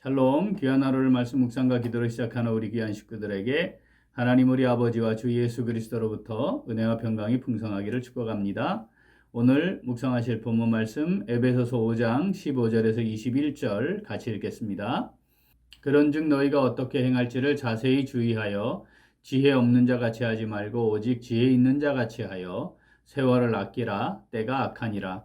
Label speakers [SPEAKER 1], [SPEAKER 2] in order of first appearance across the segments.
[SPEAKER 1] 샬롬 귀한 하루를 말씀 묵상과 기도를 시작하는 우리 귀한 식구들에게 하나님 우리 아버지와 주 예수 그리스도로부터 은혜와 평강이 풍성하기를 축복합니다. 오늘 묵상하실 본문 말씀 에베소서 5장 15절에서 21절 같이 읽겠습니다. 그런즉 너희가 어떻게 행할지를 자세히 주의하여 지혜 없는 자 같이 하지 말고 오직 지혜 있는 자 같이 하여 세월을 아끼라 때가 악하니라.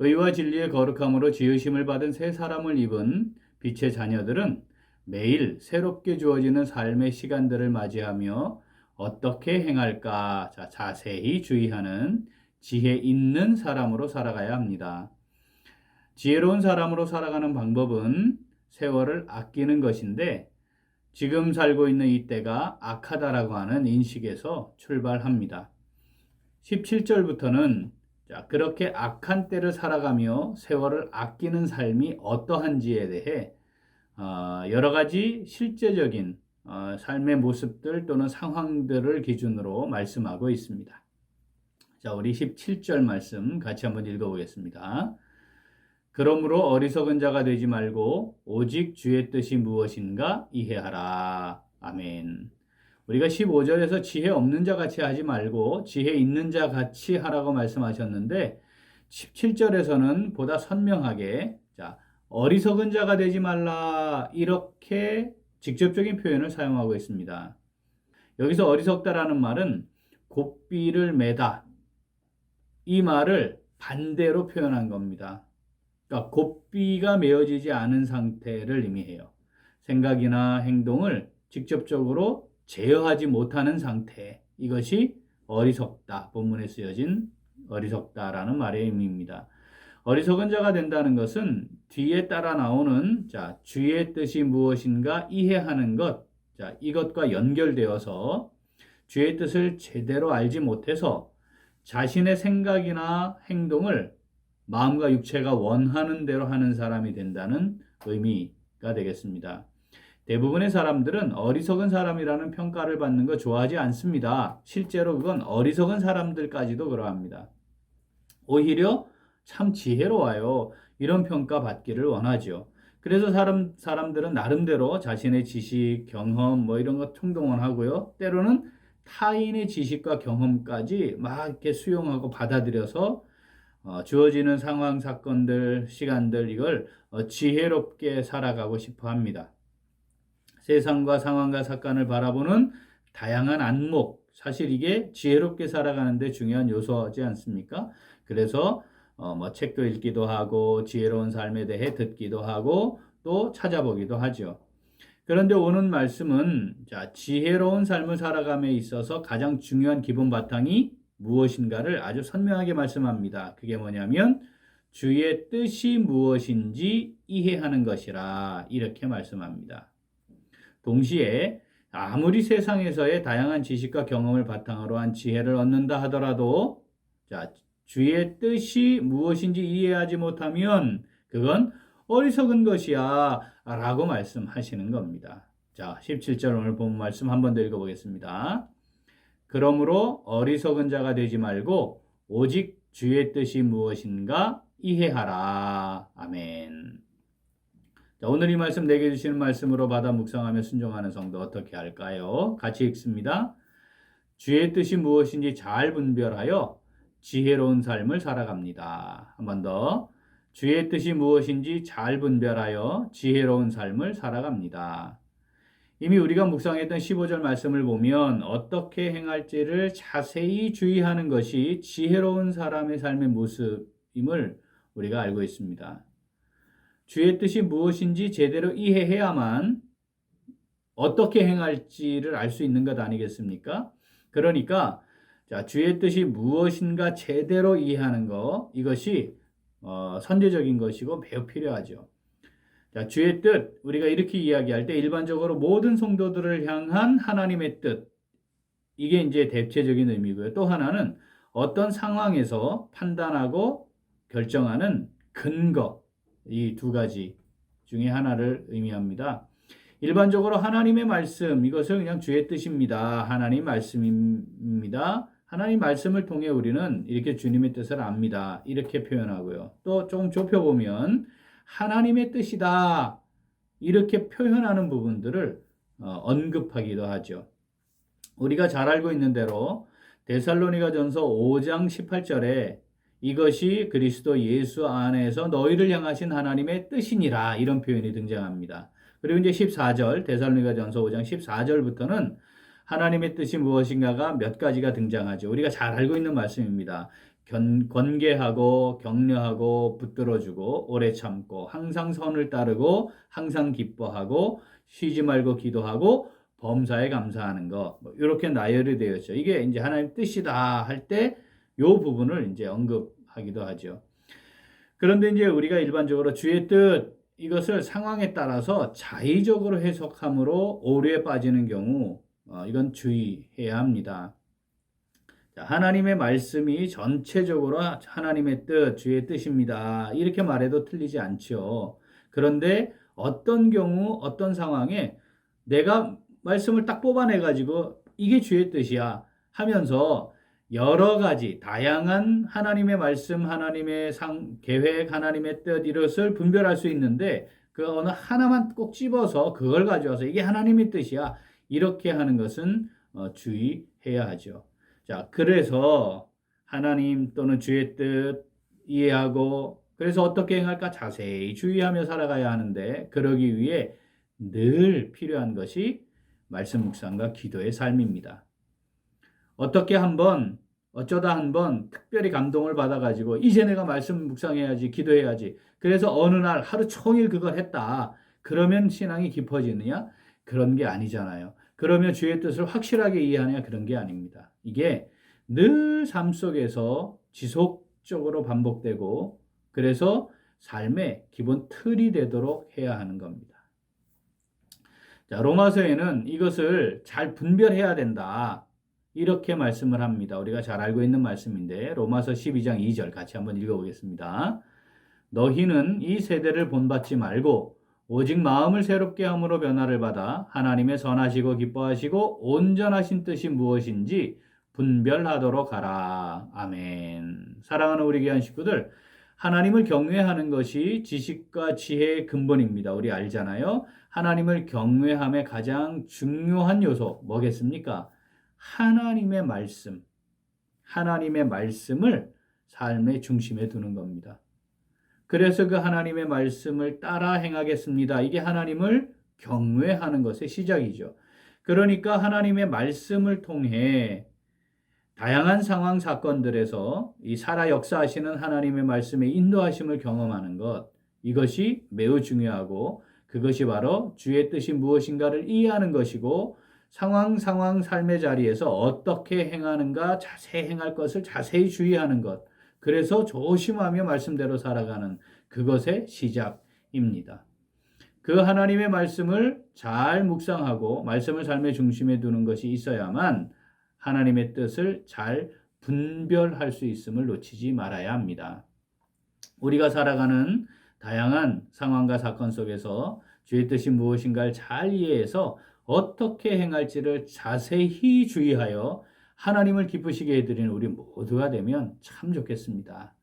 [SPEAKER 1] 의와 진리의 거룩함으로 지으심을 받은 새 사람을 입은 빛의 자녀들은 매일 새롭게 주어지는 삶의 시간들을 맞이하며 어떻게 행할까 자, 자세히 주의하는 지혜 있는 사람으로 살아가야 합니다. 지혜로운 사람으로 살아가는 방법은 세월을 아끼는 것인데 지금 살고 있는 이 때가 악하다라고 하는 인식에서 출발합니다. 17절부터는 자, 그렇게 악한 때를 살아가며 세월을 아끼는 삶이 어떠한지에 대해 어, 여러 가지 실제적인 어, 삶의 모습들 또는 상황들을 기준으로 말씀하고 있습니다. 자, 우리 17절 말씀 같이 한번 읽어보겠습니다. 그러므로 어리석은 자가 되지 말고 오직 주의 뜻이 무엇인가 이해하라. 아멘. 우리가 15절에서 지혜 없는 자 같이 하지 말고 지혜 있는 자 같이 하라고 말씀하셨는데 17절에서는 보다 선명하게 자, 어리석은 자가 되지 말라 이렇게 직접적인 표현을 사용하고 있습니다. 여기서 어리석다라는 말은 고삐를 매다 이 말을 반대로 표현한 겁니다. 그러니까 고삐가 메어지지 않은 상태를 의미해요. 생각이나 행동을 직접적으로 제어하지 못하는 상태. 이것이 어리석다. 본문에 쓰여진 어리석다라는 말의 의미입니다. 어리석은 자가 된다는 것은 뒤에 따라 나오는 자, 주의 뜻이 무엇인가 이해하는 것. 자, 이것과 연결되어서 주의 뜻을 제대로 알지 못해서 자신의 생각이나 행동을 마음과 육체가 원하는 대로 하는 사람이 된다는 의미가 되겠습니다. 대부분의 사람들은 어리석은 사람이라는 평가를 받는 거 좋아하지 않습니다. 실제로 그건 어리석은 사람들까지도 그러합니다. 오히려 참 지혜로워요. 이런 평가 받기를 원하죠. 그래서 사람, 사람들은 나름대로 자신의 지식, 경험, 뭐 이런 거 총동원하고요. 때로는 타인의 지식과 경험까지 막 이렇게 수용하고 받아들여서 어, 주어지는 상황, 사건들, 시간들, 이걸 어, 지혜롭게 살아가고 싶어 합니다. 세상과 상황과 사건을 바라보는 다양한 안목, 사실 이게 지혜롭게 살아가는데 중요한 요소지 않습니까? 그래서 어, 뭐 책도 읽기도 하고 지혜로운 삶에 대해 듣기도 하고 또 찾아보기도 하죠. 그런데 오는 말씀은 자, 지혜로운 삶을 살아감에 있어서 가장 중요한 기본 바탕이 무엇인가를 아주 선명하게 말씀합니다. 그게 뭐냐면 주의 뜻이 무엇인지 이해하는 것이라 이렇게 말씀합니다. 동시에 아무리 세상에서의 다양한 지식과 경험을 바탕으로 한 지혜를 얻는다 하더라도 자, 주의 뜻이 무엇인지 이해하지 못하면 그건 어리석은 것이야 라고 말씀하시는 겁니다. 자, 17절 오늘 본 말씀 한번 더 읽어보겠습니다. 그러므로 어리석은 자가 되지 말고 오직 주의 뜻이 무엇인가 이해하라. 아멘. 자, 오늘 이 말씀 내게 주시는 말씀으로 받아 묵상하며 순종하는 성도 어떻게 할까요? 같이 읽습니다. 주의 뜻이 무엇인지 잘 분별하여 지혜로운 삶을 살아갑니다. 한 번 더. 주의 뜻이 무엇인지 잘 분별하여 지혜로운 삶을 살아갑니다. 이미 우리가 묵상했던 15절 말씀을 보면 어떻게 행할지를 자세히 주의하는 것이 지혜로운 사람의 삶의 모습임을 우리가 알고 있습니다. 주의 뜻이 무엇인지 제대로 이해해야만 어떻게 행할지를 알 수 있는 것 아니겠습니까? 그러니까 자, 주의 뜻이 무엇인가 제대로 이해하는 것 이것이 어, 선제적인 것이고 매우 필요하죠. 자, 주의 뜻 우리가 이렇게 이야기할 때 일반적으로 모든 성도들을 향한 하나님의 뜻 이게 이제 대체적인 의미고요. 또 하나는 어떤 상황에서 판단하고 결정하는 근거 이 두 가지 중에 하나를 의미합니다. 일반적으로 하나님의 말씀 이것을 그냥 주의 뜻입니다. 하나님 말씀입니다. 하나님 말씀을 통해 우리는 이렇게 주님의 뜻을 압니다. 이렇게 표현하고요. 또 조금 좁혀 보면 하나님의 뜻이다. 이렇게 표현하는 부분들을 어, 언급하기도 하죠. 우리가 잘 알고 있는 대로 데살로니가 전서 5장 18절에 이것이 그리스도 예수 안에서 너희를 향하신 하나님의 뜻이니라 이런 표현이 등장합니다. 그리고 이제 14절 데살로니가 전서 5장 14절부터는 하나님의 뜻이 무엇인가가 몇 가지가 등장하죠. 우리가 잘 알고 있는 말씀입니다. 견, 권계하고 격려하고 붙들어주고 오래 참고 항상 선을 따르고 항상 기뻐하고 쉬지 말고 기도하고 범사에 감사하는 것. 뭐 이렇게 나열이 되었죠. 이게 이제 하나님 뜻이다 할때 요 부분을 이제 언급하기도 하죠. 그런데 이제 우리가 일반적으로 주의 뜻 이것을 상황에 따라서 자의적으로 해석함으로 오류에 빠지는 경우 어, 이건 주의해야 합니다. 자, 하나님의 말씀이 전체적으로 하나님의 뜻, 주의 뜻입니다. 이렇게 말해도 틀리지 않죠. 그런데 어떤 경우, 어떤 상황에 내가 말씀을 딱 뽑아내 가지고 이게 주의 뜻이야 하면서 여러 가지 다양한 하나님의 말씀, 하나님의 상 계획, 하나님의 뜻 이것을 분별할 수 있는데 그 어느 하나만 꼭 집어서 그걸 가져와서 이게 하나님의 뜻이야 이렇게 하는 것은 어, 주의해야 하죠. 자, 그래서 하나님 또는 주의 뜻 이해하고 그래서 어떻게 행할까 자세히 주의하며 살아가야 하는데 그러기 위해 늘 필요한 것이 말씀 묵상과 기도의 삶입니다. 어떻게 한번 어쩌다 한번 특별히 감동을 받아가지고 이제 내가 말씀 묵상해야지 기도해야지. 그래서 어느 날 하루 종일 그걸 했다. 그러면 신앙이 깊어지느냐? 그런 게 아니잖아요. 그러면 주의 뜻을 확실하게 이해하냐? 그런 게 아닙니다. 이게 늘 삶 속에서 지속적으로 반복되고 그래서 삶의 기본 틀이 되도록 해야 하는 겁니다. 자 로마서에는 이것을 잘 분별해야 된다 이렇게 말씀을 합니다. 우리가 잘 알고 있는 말씀인데 로마서 12장 2절 같이 한번 읽어보겠습니다. 너희는 이 세대를 본받지 말고 오직 마음을 새롭게 함으로 변화를 받아 하나님의 선하시고 기뻐하시고 온전하신 뜻이 무엇인지 분별하도록 하라. 아멘. 사랑하는 우리 귀한 식구들, 하나님을 경외하는 것이 지식과 지혜의 근본입니다. 우리 알잖아요. 하나님을 경외함의 가장 중요한 요소 뭐겠습니까? 하나님의 말씀, 하나님의 말씀을 삶의 중심에 두는 겁니다. 그래서 그 하나님의 말씀을 따라 행하겠습니다. 이게 하나님을 경외하는 것의 시작이죠. 그러니까 하나님의 말씀을 통해 다양한 상황 사건들에서 이 살아 역사하시는 하나님의 말씀의 인도하심을 경험하는 것 이것이 매우 중요하고 그것이 바로 주의 뜻이 무엇인가를 이해하는 것이고 상황 상황 삶의 자리에서 어떻게 행하는가 자세히 행할 것을 자세히 주의하는 것. 그래서 조심하며 말씀대로 살아가는 그것의 시작입니다. 그 하나님의 말씀을 잘 묵상하고 말씀을 삶의 중심에 두는 것이 있어야만 하나님의 뜻을 잘 분별할 수 있음을 놓치지 말아야 합니다. 우리가 살아가는 다양한 상황과 사건 속에서 주의 뜻이 무엇인가를 잘 이해해서 어떻게 행할지를 자세히 주의하여 하나님을 기쁘시게 해드리는 우리 모두가 되면 참 좋겠습니다.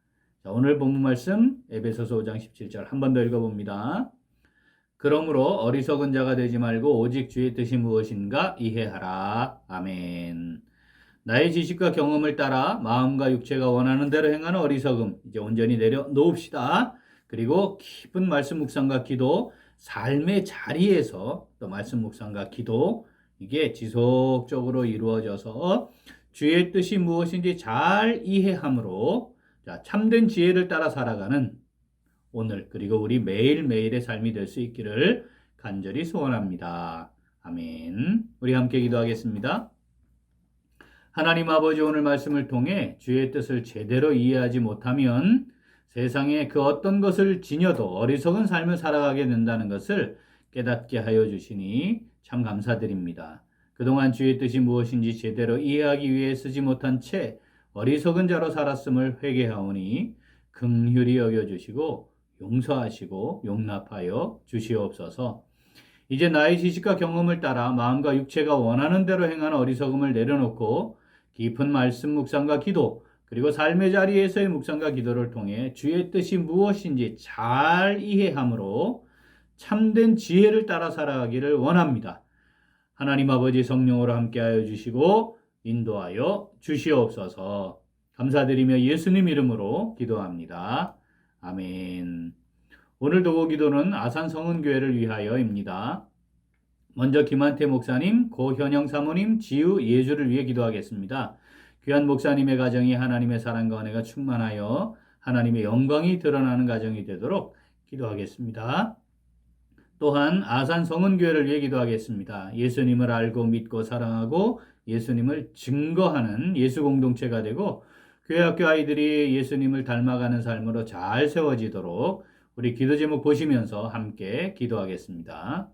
[SPEAKER 1] 자, 오늘 본문 말씀 에베소서 5장 17절 한 번 더 읽어봅니다. 그러므로 어리석은 자가 되지 말고 오직 주의 뜻이 무엇인가 이해하라. 아멘. 나의 지식과 경험을 따라 마음과 육체가 원하는 대로 행하는 어리석음 이제 온전히 내려놓읍시다. 그리고 깊은 말씀 묵상과 기도, 삶의 자리에서 또 말씀 묵상과 기도 이게 지속적으로 이루어져서 주의 뜻이 무엇인지 잘 이해함으로 자, 참된 지혜를 따라 살아가는 오늘 그리고 우리 매일매일의 삶이 될 수 있기를 간절히 소원합니다. 아멘. 우리 함께 기도하겠습니다. 하나님 아버지 오늘 말씀을 통해 주의 뜻을 제대로 이해하지 못하면 세상에 그 어떤 것을 지녀도 어리석은 삶을 살아가게 된다는 것을 깨닫게 하여 주시니 참 감사드립니다. 그동안 주의 뜻이 무엇인지 제대로 이해하기 위해 쓰지 못한 채 어리석은 자로 살았음을 회개하오니 긍휼히 여겨 주시고 용서하시고 용납하여 주시옵소서. 이제 나의 지식과 경험을 따라 마음과 육체가 원하는 대로 행하는 어리석음을 내려놓고 깊은 말씀 묵상과 기도 그리고 삶의 자리에서의 묵상과 기도를 통해 주의 뜻이 무엇인지 잘 이해함으로 참된 지혜를 따라 살아가기를 원합니다. 하나님 아버지 성령으로 함께하여 주시고 인도하여 주시옵소서. 감사드리며 예수님 이름으로 기도합니다. 아멘. 오늘 도고 기도는 아산 성은교회를 위하여입니다. 먼저 김한태 목사님, 고현영 사모님, 지우 예주를 위해 기도하겠습니다. 귀한 목사님의 가정이 하나님의 사랑과 은혜가 충만하여 하나님의 영광이 드러나는 가정이 되도록 기도하겠습니다. 또한 아산 성은교회를 위해 기도하겠습니다. 예수님을 알고 믿고 사랑하고 예수님을 증거하는 예수 공동체가 되고 교회 학교 아이들이 예수님을 닮아가는 삶으로 잘 세워지도록 우리 기도 제목 보시면서 함께 기도하겠습니다.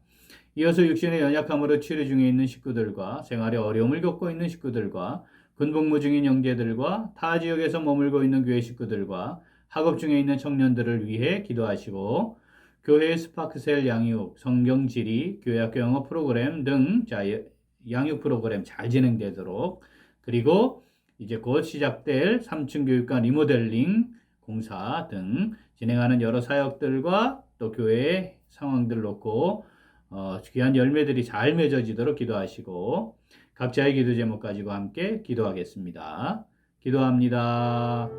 [SPEAKER 1] 이어서 육신의 연약함으로 치료 중에 있는 식구들과 생활에 어려움을 겪고 있는 식구들과 군복무 중인 형제들과 타 지역에서 머물고 있는 교회 식구들과 학업 중에 있는 청년들을 위해 기도하시고 교회 스파크셀 양육, 성경 지리, 교회 학교 영어 프로그램 등 자, 양육 프로그램 잘 진행되도록 그리고 이제 곧 시작될 3층 교육관 리모델링 공사 등 진행하는 여러 사역들과 또 교회 상황들을 놓고 어, 귀한 열매들이 잘 맺어지도록 기도하시고 각자의 기도 제목 가지고 함께 기도하겠습니다. 기도합니다.